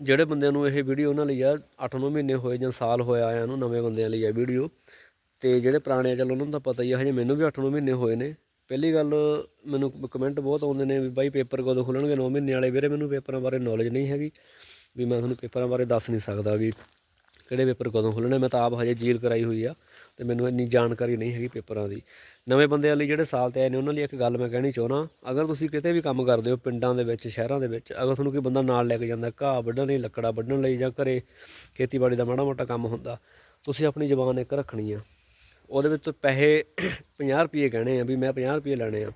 ਜਿਹੜੇ ਬੰਦਿਆਂ ਨੂੰ ਇਹ ਵੀਡੀਓ ਉਹਨਾਂ ਲਈ ਆ 8-9 ਮਹੀਨੇ ਹੋਏ ਜਾਂ ਸਾਲ ਹੋਇਆ ਆਇਆਂ ਨੂੰ ਨਵੇਂ ਬੰਦਿਆਂ ਲਈ ਆ ਵੀਡੀਓ ਤੇ ਜਿਹੜੇ ਪੁਰਾਣੇ ਆ, ਚਲੋ ਉਹਨਾਂ ਨੂੰ ਤਾਂ ਪਤਾ ਹੀ ਆ, ਹਜੇ ਮੈਨੂੰ ਵੀ 8-9 ਮਹੀਨੇ ਹੋਏ ਨੇ। ਪਹਿਲੀ ਗੱਲ ਮੈਨੂੰ ਕਮੈਂਟ ਬਹੁਤ ਆਉਂਦੇ ਨੇ ਵੀ ਬਾਈ ਪੇਪਰ ਕਦੋਂ ਖੁੱਲਣਗੇ? 9 ਮਹੀਨੇ ਵਾਲੇ ਵੀਰੇ, ਮੈਨੂੰ ਪੇਪਰਾਂ ਬਾਰੇ ਨੌਲੇਜ ਨਹੀਂ ਹੈਗੀ, ਵੀ ਮੈਂ ਤੁਹਾਨੂੰ ਪੇਪਰਾਂ ਬਾਰੇ ਦੱਸ ਨਹੀਂ ਸਕਦਾ ਵੀ ਕਿਹੜੇ ਪੇਪਰ ਕਦੋਂ ਖੁੱਲਣੇ ਮੈਂ ਤਾਂ ਆਪ ਹਜੇ ਜੀਲ ਕਰਾਈ ਹੋਈ ਆ ਤੇ ਮੈਨੂੰ ਇੰਨੀ ਜਾਣਕਾਰੀ ਨਹੀਂ ਹੈਗੀ ਪੇਪਰਾਂ ਦੀ। ਨਵੇਂ ਬੰਦਿਆਂ ਲਈ ਜਿਹੜੇ ਸਾਲ ਤੇ ਆਏ ਨੇ, ਉਹਨਾਂ ਲਈ ਇੱਕ ਗੱਲ ਮੈਂ ਕਹਿਣੀ ਚਾਹੁੰਦਾ, ਅਗਰ ਤੁਸੀਂ ਕਿਤੇ ਵੀ ਕੰਮ ਕਰਦੇ ਹੋ, ਪਿੰਡਾਂ ਦੇ ਵਿੱਚ, ਸ਼ਹਿਰਾਂ ਦੇ ਵਿੱਚ, ਅਗਰ ਤੁਹਾਨੂੰ ਕੋਈ ਬੰਦਾ ਨਾਲ ਲੈ ਕੇ ਜਾਂਦਾ, ਘਾਹ ਵੱਢਣ ਲਈ, ਲੱਕੜਾ ਵੱਢਣ ਲਈ ਜਾਂ ਘਰੇ ਖੇਤੀਬਾੜੀ ਦਾ ਮਾੜਾ ਮੋਟਾ ਕੰਮ ਹੁੰਦਾ, ਤੁਸੀਂ ਆਪਣੀ ਜ਼ਬਾਨ ਇੱਕ ਰੱਖਣੀ ਆ। ਉਹਦੇ ਵਿੱਚ ਪੈਸੇ 50 ਰੁਪਏ ਕਹਿਣੇ ਆ ਵੀ ਮੈਂ 50 ਰੁਪਏ ਲੈਣੇ ਆ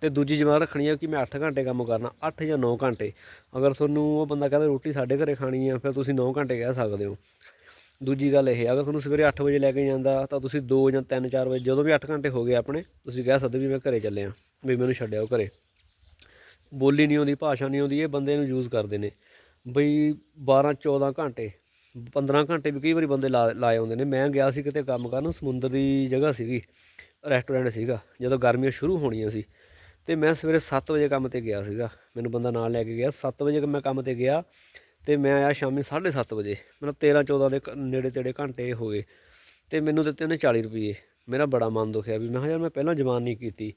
ਤੇ ਦੂਜੀ ਜ਼ਬਾਨ ਰੱਖਣੀ ਆ ਕਿ ਮੈਂ 8 ਘੰਟੇ ਕੰਮ ਕਰਨਾ 8 ਜਾਂ 9 ਘੰਟੇ। ਅਗਰ ਤੁਹਾਨੂੰ ਉਹ ਬੰਦਾ ਕਹਿੰਦਾ ਰੋਟੀ ਸਾਡੇ ਘਰੇ ਖਾਣੀ ਆ, ਫਿਰ ਤੁਸੀਂ 9 ਘੰਟੇ ਕਹਿ ਸਕਦੇ ਹੋ। ਦੂਜੀ ਗੱਲ ਇਹ ਅਗਰ ਤੁਹਾਨੂੰ ਸਵੇਰੇ 8 ਵਜੇ ਲੈ ਕੇ ਜਾਂਦਾ, ਤਾਂ ਤੁਸੀਂ 2 ਜਾਂ 3 4 ਵਜੇ, ਜਦੋਂ ਵੀ 8 ਘੰਟੇ ਹੋ ਗਏ ਆਪਣੇ, ਤੁਸੀਂ ਕਹਿ ਸਕਦੇ ਵੀ ਮੈਂ ਘਰੇ ਚੱਲਿਆ ਵੀ ਮੈਨੂੰ ਛੱਡਿਓ ਘਰੇ। ਬੋਲੀ ਨਹੀਂ ਆਉਂਦੀ, ਭਾਸ਼ਾ ਨਹੀਂ ਆਉਂਦੀ, ਇਹ ਬੰਦੇ ਨੂੰ ਯੂਜ਼ ਕਰਦੇ ਨੇ। ਬਈ 12 14 ਘੰਟੇ 15 ਘੰਟੇ ਵੀ ਕਈ ਵਾਰੀ ਬੰਦੇ ਲਾ, ਲਾਏ ਆਉਂਦੇ ਨੇ। ਮੈਂ ਗਿਆ ਸੀ ਕਿਤੇ ਕੰਮ ਕਰਨ, ਸਮੁੰਦਰ ਦੀ ਜਗ੍ਹਾ ਸੀਗੀ ਰੈਸਟੋਰੈਂਟ ਸੀਗਾ, ਜਦੋਂ ਗਰਮੀਆਂ ਸ਼ੁਰੂ ਹੋਣੀਆਂ ਸੀ। ਤੇ ਮੈਂ ਸਵੇਰੇ 7 ਵਜੇ ਕੰਮ ਤੇ ਗਿਆ ਸੀਗਾ। ਮੈਨੂੰ ਬੰਦਾ ਨਾਲ ਲੈ ਕੇ ਗਿਆ। 7 ਵਜੇ ਮੈਂ ਕੰਮ ਤੇ ਗਿਆ। ਤੇ ਮੈਂ ਆਇਆ ਸ਼ਾਮੀ 7:30 ਵਜੇ। ਮਤਲਬ 13 14 ਦੇ ਕ- ਨੇੜੇ ਤੇੜੇ ਘੰਟੇ ਹੋ ਗਏ। ਤੇ ਮੈਨੂੰ ਦਿੱਤੇ ਉਹਨੇ 40 ਰੁਪਏ ਮੇਰਾ ਬੜਾ ਮਨ ਦੁਖਿਆ ਵੀ ਮੈਂ ਕਿਹਾ ਯਾਰ ਮੈਂ ਪਹਿਲਾਂ ਜਮਾਨ ਨਹੀਂ ਕੀਤੀ।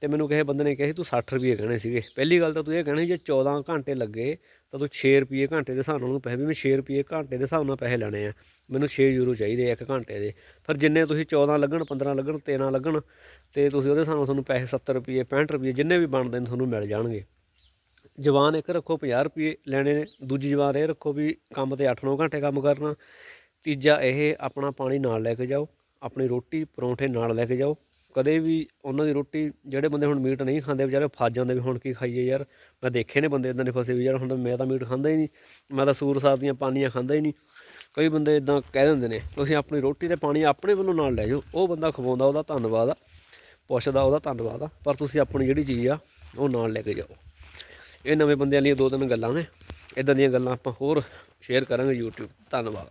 ਤੇ ਮੈਨੂੰ ਕਿਸੇ ਬੰਦੇ ਨੇ ਕਿਹਾ ਸੀ, ਤੂੰ 60 ਰੁਪਏ ਕਹਿਣੇ ਸੀਗੇ। ਪਹਿਲੀ ਗੱਲ ਤਾਂ ਤੂੰ ਇਹ ਕਹਿਣਾ ਸੀ, ਜੇ 14 ਘੰਟੇ ਲੱਗੇ ਤਾਂ ਤੂੰ 6 ਰੁਪਏ ਘੰਟੇ ਦੇ ਹਿਸਾਬ ਨਾਲ ਉਹਨੂੰ ਪੈਸੇ ਵੀ, ਮੈਂ 6 ਰੁਪਏ ਘੰਟੇ ਦੇ ਹਿਸਾਬ ਨਾਲ ਪੈਸੇ ਲੈਣੇ ਆ। ਮੈਨੂੰ 6 ਯੂਰੋ ਚਾਹੀਦੇ ਆ ਇੱਕ ਘੰਟੇ ਦੇ। ਫਿਰ ਜਿੰਨੇ ਤੁਸੀਂ 14 ਲੱਗਣ 15 ਲੱਗਣ 13 ਲੱਗਣ ਤੇ ਤੁਸੀਂ ਉਹਦੇ ਹਿਸਾਬ ਨਾਲ ਤੁਹਾਨੂੰ ਪੈਸੇ 70 ਰੁਪਏ 65 ਰੁਪਏ ਜਿੰਨੇ ਵੀ ਬਣਦੇ ਨੇ ਤੁਹਾਨੂੰ ਮਿਲ ਜਾਣਗੇ। ਜਵਾਨ ਇੱਕ ਰੱਖੋ 50 ਰੁਪਏ ਲੈਣੇ ਨੇ, ਦੂਜੀ ਜਵਾਨ ਇਹ ਰੱਖੋ ਵੀ ਕੰਮ ਤੇ 8-9 ਘੰਟੇ ਕੰਮ ਕਰਨਾ। ਤੀਜਾ ਇਹ ਆਪਣਾ ਪਾਣੀ ਨਾਲ ਲੈ ਕੇ ਜਾਓ, ਆਪਣੀ ਰੋਟੀ ਪਰੌਂਠੇ ਨਾਲ ਲੈ ਕੇ ਜਾਓ। ਕਦੇ ਵੀ ਉਹਨਾਂ ਦੀ ਰੋਟੀ ਜਿਹੜੇ ਬੰਦੇ ਹੁਣ ਮੀਟ ਨਹੀਂ ਖਾਂਦੇ, ਵਿਚਾਰੇ ਫਸ ਜਾਂਦੇ ਵੀ ਹੁਣ ਕੀ ਖਾਈਏ ਯਾਰ। ਮੈਂ ਦੇਖੇ ਨੇ ਬੰਦੇ ਇਦਾਂ ਦੇ ਫਸੇ ਵੀ, ਯਾਰ ਹੁਣ ਮੈਂ ਤਾਂ ਮੀਟ ਖਾਂਦਾ ਹੀ ਨਹੀਂ, ਮੈਂ ਤਾਂ ਸੂਰ ਸਾਰ ਦੀਆਂ ਪਾਨੀਆਂ ਖਾਂਦਾ ਹੀ ਨਹੀਂ। ਕਈ ਬੰਦੇ ਇਦਾਂ ਕਹਿ ਦਿੰਦੇ ਨੇ, ਤੁਸੀਂ ਆਪਣੀ ਰੋਟੀ ਤੇ ਪਾਣੀ ਆਪਣੇ ਵੱਲੋਂ ਨਾਲ ਲੈ ਜਾਓ, ਉਹ ਬੰਦਾ ਖਵਾਉਂਦਾ ਉਹਦਾ ਧੰਨਵਾਦ ਆ, ਪੁੱਛਦਾ ਉਹਦਾ ਧੰਨਵਾਦ ਆ, ਪਰ ਤੁਸੀਂ ਆਪਣੀ ਜਿਹੜੀ ਚੀਜ਼ ਆ, ਉਹ ਨਾਲ ਲੈ ਕੇ ਜਾਓ। ਇਹ ਨਵੇਂ ਬੰਦਿਆਂ ਲਈ ਦੋ ਤਿੰਨ ਗੱਲਾਂ ਨੇ। ਇਦਾਂ ਦੀਆਂ ਗੱਲਾਂ ਆਪਾਂ ਹੋਰ ਸ਼ੇਅਰ ਕਰਾਂਗੇ YouTube ਧੰਨਵਾਦ।